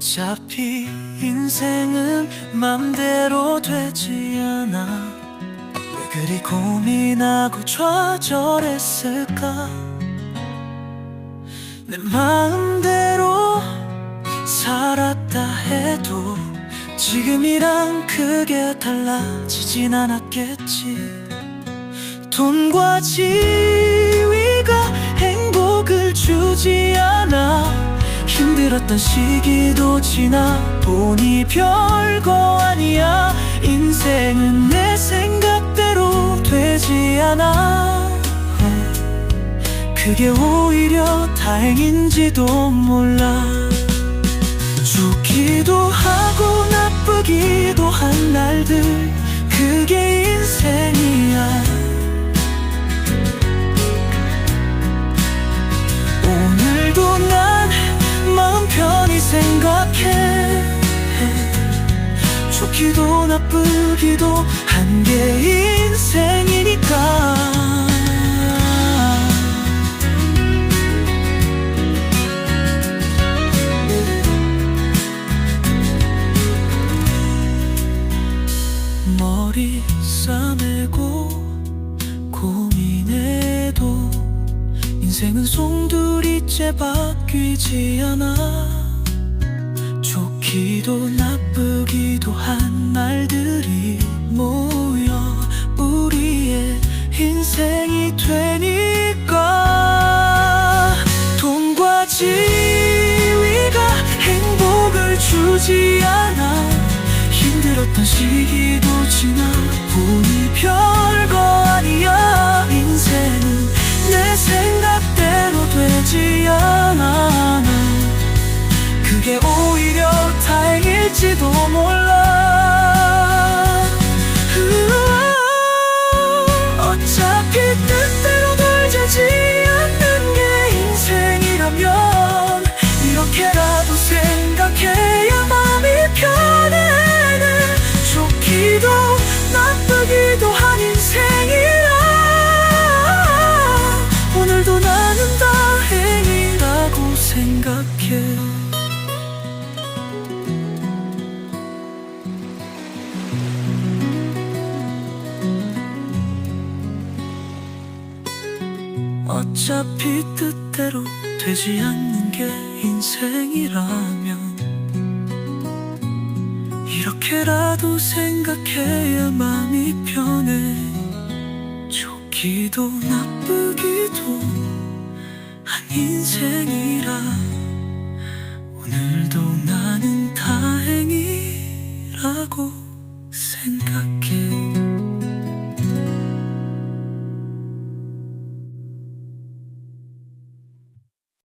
어차피 인생은 맘대로 되지 않아. 왜 그리 고민하고 좌절했을까? 내 마음대로 살았다 해도 지금이랑 크게 달라지진 않았겠지. 돈과 지위가 행복을 주지 않아 힘들었던 시기도 지나 보니 별거 아니야. 인생은 내 생각대로 되지 않아. 그게 오히려 다행인지도 몰라. 좋기도 하고 나쁘기도 한 날들 그게 인생이야 좋기도 나쁘기도 한 게 인생이니까. 머리 싸매고 고민해도 인생은 송두리째 바뀌지 않아 좋기도 나쁘기도 한 날들이 모여 우리의 인생이 되니까. 돈과 지위가 행복을 주지 않아. 힘들었던 시기도 지나 생각해. 어차피 뜻대로 되지 않는 게 인생이라면 이렇게라도 생각해야 마음이 편해. 좋기도 나쁘기도 한 인생이라 오늘도 나는 다행이라고